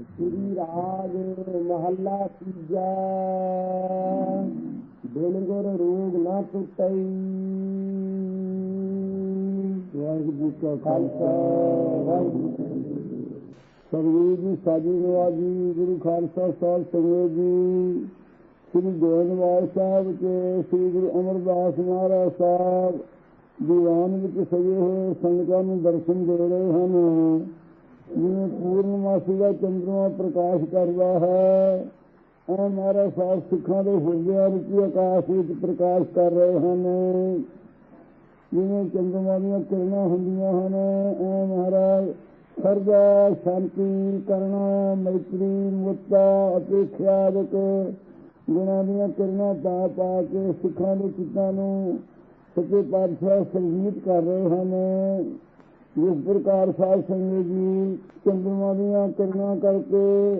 ਸ੍ਰੀ ਰਾਗ ਮਹੱਲਾ ਤੀਜਾ ਬਿਨ ਗੁਰ ਰੋਗ ਨਾ ਟੁੱਟਈ। ਵਾਹਿਗੁਰੂ ਜੀ ਕਾ ਖਾਲਸਾ। ਵਾਹਿਗੁਰੂ। ਸਰਵੀਰ ਜੀ ਸਾਜੀ ਨਵਾਜੀ ਗੁਰੂ ਖਾਲਸਾ ਸਾਹਿਬ ਸੰਗਤ ਜੀ ਸ੍ਰੀ ਗੋਇੰਦਵਾਲ ਸਾਹਿਬ ਕੇ ਸ੍ਰੀ ਗੁਰੂ ਅਮਰਦਾਸ ਮਹਾਰਾਜ ਸਾਹਿਬ ਦੀਵਾਨ ਵਿੱਚ ਸਜੇ ਹੋਏ ਸੰਗਤਾਂ ਨੂੰ ਦਰਸ਼ਨ ਦੇ ਰਹੇ ਹਨ। ਜਿਵੇਂ ਪੂਰਨਮਾਸੀ ਦਾ ਚੰਦਰਮਾ ਪ੍ਰਕਾਸ਼ ਕਰਦਾ ਹੈ। ਇਹ ਮਹਾਰਾਜ ਸਾਹਿਬ ਸਿੱਖਾਂ ਦੇ ਹਿਰਦਿਆਂ ਵਿੱਚ ਆਕਾਸ਼ ਵਿੱਚ ਪ੍ਰਕਾਸ਼ ਕਰ ਰਹੇ ਹਨ? ਜਿਵੇਂ ਚੰਦਰਮਾ ਦੀਆਂ ਕਿਰਨਾਂ ਹੁੰਦੀਆਂ ਹਨ ਇਹ ਮਹਾਰਾਜ ਸਰਦਾ, ਸ਼ਾਂਤੀ ਕਰਨਾ, ਮੈਤਰੀ ਮੁੱਤਾ ਅਪੇਖਿਆ ਆਦਿਕ ਗੁਣਾਂ ਦੀਆਂ ਕਿਰਨਾਂ ਪਾ ਪਾ ਕੇ ਸਿੱਖਾਂ ਦੇ ਚਿੱਤਾਂ ਨੂੰ ਸੱਚੇ ਪਾਤਸ਼ਾਹ ਸਰਜੀਤ ਕਰ ਰਹੇ ਹਨ। ਜਿਸ ਪ੍ਰਕਾਰ ਸਾਧ ਸੰਗਤ ਜੀ ਚੰਦਰਮਾ ਦੀਆਂ ਕਿਰਨਾਂ ਕਰਕੇ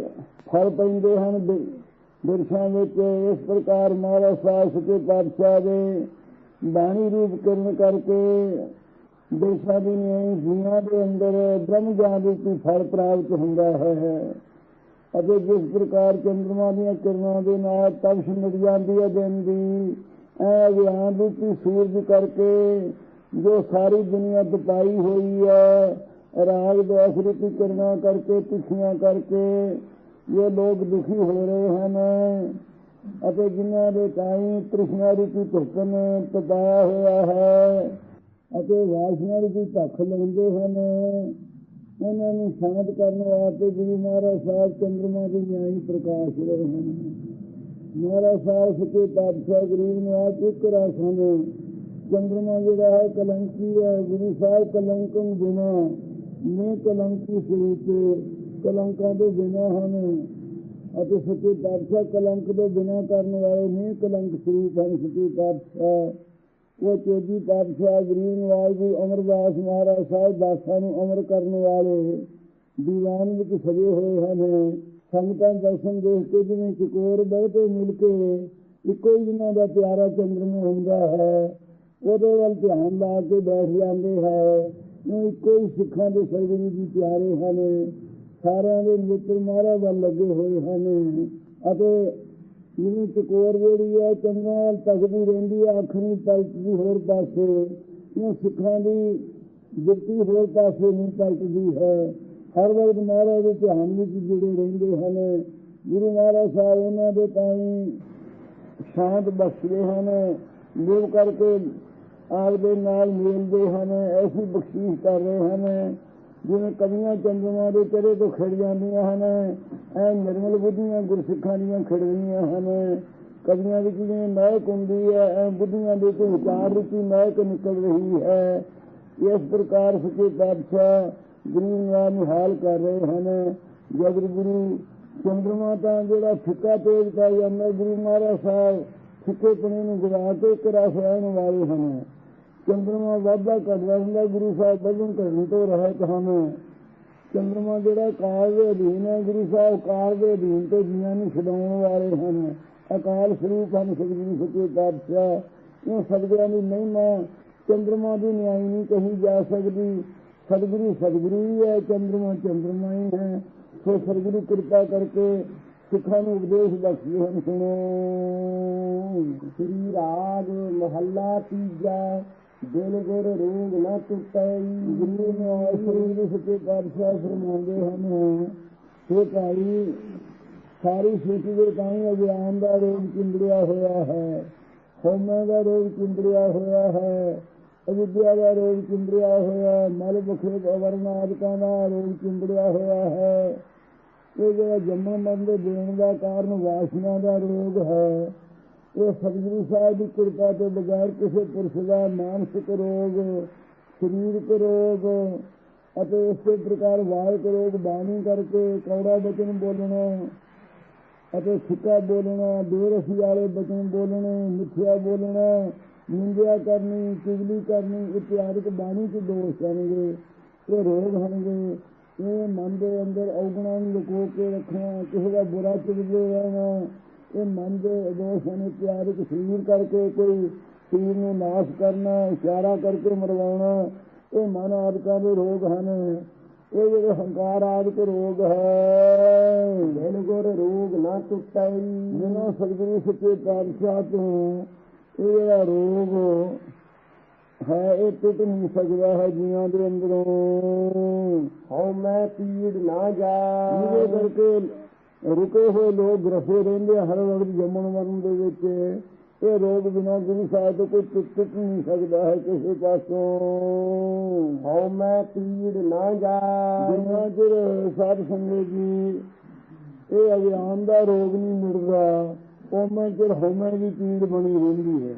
ਫਲ ਪੈਂਦੇ ਹਨ, ਬਿ- ਵਿੱਚ, ਇਸ ਪ੍ਰਕਾਰ ਮਹਾਰਾਜ ਸਾਹਿਬ ਸੱਚੇ ਪਾਤਸ਼ਾਹ ਦੇ ਬਾਣੀ ਰੂਪ ਕਿਰਨ ਕਰਕੇ ਬਿਰਛਾਂ ਦੀ ਨਿਆਈ ਜੀਆਂ ਦੇ ਅੰਦਰ ਬ੍ਰਹਮ ਗਿਆਨ ਰੂਪੀ ਫਲ ਪ੍ਰਾਪਤ ਹੁੰਦਾ ਹੈ। ਅਤੇ ਜਿਸ ਪ੍ਰਕਾਰ ਚੰਦਰਮਾ ਦੀਆਂ ਕਿਰਨਾਂ ਦੇ ਨਾਲ ਤਪਸ਼ ਮਿਟ ਜਾਂਦੀ ਹੈ ਦਿਨ ਦੀ ਇਹ ਗਿਆਨ ਰੂਪੀ ਸੂਰਜ ਕਰਕੇ ਜੋ ਸਾਰੀ ਦੁਨੀਆ ਤਪਾਈ ਹੋਈ ਹੈ, ਰਾਗ ਦੋਸ਼ ਰੂਪੀ ਕਿਰਨਾਂ ਕਰਕੇ, ਤਿੱਖੀਆਂ ਕਰਕੇ ਇਹ ਲੋਕ ਦੁਖੀ ਹੋ ਰਹੇ ਹਨ ਅਤੇ ਜਿਨ੍ਹਾਂ ਦੇ ਤਾਈ ਤ੍ਰਿਸ਼ਨਾ ਰੂਪੀ ਧੁੱਪਨ ਤਪਾਇਆ ਹੋਇਆ ਹੈ ਅਤੇ ਵਾਸ਼ਨਾ ਰੂਪੀ ਭੱਖ ਲੈਂਦੇ ਹਨ, ਉਹਨਾਂ ਨੂੰ ਸ਼ਾਂਤ ਕਰਨ ਵਾਸਤੇ ਗੁਰੂ ਮਹਾਰਾਜ ਸਾਹਿਬ ਚੰਦਰਮਾ ਦੀ ਨਿਆਈ ਪ੍ਰਕਾਸ਼ ਰਹੇ ਹਨ। ਮਹਾਰਾਜ ਸਾਹਿਬ ਸੱਚੇ ਪਾਤਸ਼ਾਹ ਗਰੀਬ ਨਿਵਾਜ ਇੱਕ ਰਾਸਾਂ ਦੇ ਚੰਦਰਮਾ ਜਿਹੜਾ ਹੈ ਕਲੰਕੀ ਹੈ ਗੁਰੂ ਸਾਹਿਬ ਕਲੰਕਨ ਬਿਨਾ ਨੇ ਕਲੰਕੀ ਸਰੂਪ ਕਲੰਕਾਂ ਦੇ ਬਿਨਾ ਹਨ ਅਤੇ ਸੱਚੇ ਪਾਤਸ਼ਾਹ ਕਲੰਕ ਦੇ ਬਿਨਾ ਕਰਨ ਵਾਲੇ ਨੇ ਕਲੰਕ ਸਰੂਪ ਹਨ ਸੱਚੇ ਪਾਤਸ਼ਾਹ ਉਹ ਚੋਜੀ ਪਾਤਸ਼ਾਹ ਗਰੀਬ ਨਿਵਾਜ ਅਮਰਦਾਸ ਮਹਾਰਾਜ ਸਾਹਿਬ ਦਾਸਾਂ ਨੂੰ ਅਮਰ ਕਰਨ ਵਾਲੇ ਦੀਵਾਨ ਵਿੱਚ ਸਜੇ ਹੋਏ ਹਨ ਸੰਗਤਾਂ ਦਰਸ਼ਨ ਦੇਖ ਕੇ ਜਿਵੇਂ ਚਕੋਰ ਬਹੁਤੇ ਮਿਲ ਕੇ, ਇੱਕੋ ਹੀ ਜਿਨ੍ਹਾਂ ਦਾ ਪਿਆਰਾ ਚੰਦਰਮਾ ਹੁੰਦਾ ਹੈ। ਉਹਦੇ ਵੱਲ ਧਿਆਨ ਲਾ ਕੇ ਬੈਠ ਜਾਂਦੇ ਹੈ। ਉਹ ਇੱਕੋ ਹੀ ਸਿੱਖਾਂ ਦੇ ਸਰਗੁਰੂ ਜੀ ਪਿਆਰੇ ਹਨ। ਸਾਰਿਆਂ ਦੇ ਮਿੱਤਰ ਮਹਾਰਾਜ ਵੱਲ ਲੱਗੇ ਹੋਏ ਹਨ। ਅਤੇ ਜਿਵੇਂ ਟਕੋਰ ਜਿਹੜੀ ਹੈ, ਚੰਗਾ ਵੱਲ ਤੱਕਦੀ ਰਹਿੰਦੀ ਹੈ, ਅੱਖ ਨਹੀਂ ਪਲਟਦੀ ਹੋਰ ਪਾਸੇ। ਇਹ ਸਿੱਖਾਂ ਦੀ ਜਿੱਤੀ ਹੋਰ ਪਾਸੇ ਨਹੀਂ ਪਲਟਦੀ ਹੈ। ਹਰ ਵਕਤ ਮਹਾਰਾਜ ਦੇ ਧਿਆਨ ਵਿੱਚ ਜੁੜੇ ਰਹਿੰਦੇ ਹਨ। ਗੁਰੂ ਮਹਾਰਾਜ ਸਾਹਿਬ ਉਹਨਾਂ ਦੇ ਤਾਈਂ ਸ਼ਾਂਤ ਬਖਸ਼ਦੇ ਹਨ। ਲਿਵ ਕਰਕੇ ਆਪ ਦੇ ਨਾਲ ਮਿਲਦੇ ਹਨ ਐਸੀ ਬਖਸ਼ੀਸ਼ ਕਰ ਰਹੇ ਹਨ। ਜਿਵੇਂ ਕਵੀਆਂ ਚੰਦਰਮਾ ਦੇ ਚਿਹਰੇ ਤੋਂ ਖਿੜ ਜਾਂਦੀਆਂ ਹਨ, ਐ ਨਿਰਮਲ ਬੁੱਧੀਆਂ ਗੁਰਸਿੱਖਾਂ ਦੀਆਂ ਖਿੜ ਰਹੀਆਂ ਹਨ। ਕਵੀਆਂ ਵਿੱਚ ਜਿਵੇਂ ਮਹਿਕ ਹੁੰਦੀ ਹੈ, ਐ ਬੁੱਧੀਆਂ ਦੇ ਤੋਂ ਵਿਚਾਰ ਰੂਪੀ ਮਹਿਕ ਨਿਕਲ ਰਹੀ ਹੈ। ਇਸ ਪ੍ਰਕਾਰ ਸੱਚੇ ਪਾਤਸ਼ਾਹ ਗੁਰੂ ਨਿਵਾਰ ਨਿਹਾਲ ਕਰ ਰਹੇ ਹਨ। ਜਦ ਗੁਰੂ ਚੰਦਰਮਾ ਤਾਂ ਜਿਹੜਾ ਫਿੱਕਾ ਤੇਜ ਪੈ ਜਾਂਦਾ, ਗੁਰੂ ਮਹਾਰਾਜ ਸਾਹਿਬ ਫਿੱਕੇ ਪਣੇ ਨੂੰ ਗਿਰਾ ਕੇ ਕਰਾ ਸਹਿਣ ਵਾਲੇ ਹਨ। ਚੰਦਰਮਾ ਵਾਧਾ ਕਰਦਾ ਹੁੰਦਾ, ਗੁਰੂ ਸਾਹਿਬ ਬਦਨ ਕਰਨ ਤੋਂ ਰਹਿਤ ਹਨ ਚੰਦਰਮਾ ਜਿਹੜਾ ਕਾਲ ਦੇ ਅਧੀਨ ਹੈ, ਗੁਰੂ ਸਾਹਿਬ ਕਾਲ ਦੇ ਅਧੀਨ ਤੋਂ ਜੀਆਂ ਨੂੰ ਛਡਾਉਣ ਵਾਲੇ ਹਨ। ਅਕਾਲ ਸਰੂਪ ਹਨ, ਸਤਿਗੁਰੂ ਸੱਚੇ ਪਾਤਸ਼ਾਹ। ਇਹ ਸਤਿਗੁਰਾਂ ਦੀ ਮਹਿਮਾ ਚੰਦਰਮਾ ਦੀ ਨਿਆਈ ਨਹੀਂ ਕਹੀ ਜਾ ਸਕਦੀ। ਸਤਿਗੁਰੂ ਸਤਿਗੁਰੂ ਹੀ ਹੈ, ਚੰਦਰਮਾ ਚੰਦਰਮਾ ਹੀ ਹੈ। ਸੋ ਸਤਿਗੁਰੂ ਕਿਰਪਾ ਕਰਕੇ ਸਿੱਖਾਂ ਨੂੰ ਉਪਦੇਸ਼ ਬਖਸ਼ੇ ਹਨ ਸੁਣੋ। ਸ੍ਰੀ ਰਾਗ ਮਹੱਲਾ ਤੀਜਾ। ਦਿਲ ਗੁਰ ਰੋਗ ਨਾ ਟੁੱਟੈ ਗੁਰੂ ਨੇ ਸ੍ਰੀ ਸੱਚੇ ਪਾਤਸ਼ਾਹ ਫਰਮਾਉਂਦੇ ਹਨ ਕਿ ਭਾਈ, ਸਾਰੀ ਸ੍ਰਿਸ਼ਟੀ ਦੇ ਤਾਈਂ ਅਗਿਆਨ ਦਾ ਰੋਗ ਚਿੰਬੜਿਆ ਹੋਇਆ ਹੈ ਹਉਮੈ ਦਾ ਰੋਗ ਚਿੰਬੜਿਆ ਹੋਇਆ ਹੈ, ਅਵਿਦਿਆ ਦਾ ਰੋਗ ਚਿੰਬੜਿਆ ਹੋਇਆ ਹੈ ਮਲ ਬਖੇਦ ਅਵਰਨ ਦਾ ਰੋਗ ਚਿੰਬੜਿਆ ਹੋਇਆ ਹੈ। ਇਹ ਜਿਹੜਾ ਜੰਮਣ ਮਰਨ ਦੇ ਦੇਣ ਦਾ ਕਾਰਨ ਵਾਸਨਾ ਦਾ ਰੋਗ ਹੈ। ਇਹ ਸਤਿਗੁਰੂ ਸਾਹਿਬ ਦੀ ਕਿਰਪਾ ਤੋਂ ਬਗੈਰ ਕਿਸੇ ਪੁਰਸ਼ ਦਾ ਮਾਨਸਿਕ ਰੋਗ ਸਰੀਰਕ ਰੋਗ ਅਤੇ ਇਸੇ ਪ੍ਰਕਾਰ ਵਾਇਕ ਰੋਗ ਬਾਣੀ ਕਰਕੇ ਕੌੜਾ ਬਚਨ ਬੋਲਣਾ ਅਤੇ ਸਿੱਕਾ ਬੋਲਣਾ, ਬੇਰਸੀ ਵਾਲੇ ਬਚਨ ਬੋਲਣੇ, ਮਿੱਠਿਆ ਬੋਲਣਾ, ਨਿੰਦਿਆ ਕਰਨੀ, ਚੁਗਲੀ ਕਰਨੀ ਇਤਿਆਦਿਕ ਬਾਣੀ ਚ ਦੋਸ਼ ਕਰਨਗੇ ਇਹ ਰੋਗ ਹਨਗੇ ਇਹ ਮਨ ਦੇ ਅੰਦਰ ਔਗਣਾਂ ਨੂੰ ਲੁਕੋ ਕੇ ਰੱਖਣਾ, ਕਿਸੇ ਦਾ ਬੁਰਾ ਚੁਗਦੇ ਰਹਿਣਾ ਇਹ ਮਨ ਦੇ ਦੋਸ਼ ਹਨ ਇਤਿਆਦਿਕ ਸਰੀਰ ਕਰਕੇ ਕੋਈ ਸਰੀਰ ਨੂੰ ਨਾਸ਼ ਕਰਨਾ ਇਸ਼ਾਰਾ ਕਰਕੇ ਮਰਵਾਉਣਾ ਇਹ ਮਨ ਆਦਿਕਾਂ ਦੇ ਰੋਗ ਹਨ। ਇਹ ਜਿਹੜੇ ਹੰਕਾਰ ਆਦਿਕ ਰੋਗ ਹੈ ਟੁੱਟਈ। ਜਿਨ੍ਹਾਂ ਸਤਿਗੁਰੂ ਸੱਚੇ ਪਾਤਸ਼ਾਹ ਤੋਂ ਇਹ ਜਿਹੜਾ ਰੋਗ ਹੈ ਇਹ ਟੁੱਟ ਨਹੀਂ ਸਕਦਾ ਹੈ ਜੀਵਾਂ ਦੇ ਅੰਦਰੋਂ। ਹਉ ਮੈਂ ਪੀੜ ਨਾ ਜਾ ਜਿਹਦੇ ਕਰਕੇ ਰੁਕੇ ਹੋਏ ਲੋਕ ਗ੍ਰਸੇ ਰਹਿੰਦੇ ਹਰ ਵਕਤ ਜੰਮਣ ਮਰਨ ਦੇ ਵਿੱਚ। ਇਹ ਰੋਗ ਬਿਨਾਂ ਗੁਰੂ ਸਾਹਿਬ ਤੋਂ ਕੋਈ ਟੁੱਟ ਨਹੀਂ ਸਕਦਾ ਹੈ ਕਿਸੇ ਪਾਸੋਂ। ਹਉ ਮੈਂ ਪੀੜ ਨਾ ਜਾ ਜਿੰਨਾ ਚਿਰ ਸਾਧ ਸੰਗਤ ਜੀ ਇਹ ਅਗਿਆਨ ਦਾ ਰੋਗ ਨਹੀਂ ਮਿਟਦਾ ਉਹਨਾਂ ਚਿਰ ਹਉਮੈ ਦੀ ਪੀੜ ਬਣੀ ਰਹਿੰਦੀ ਹੈ।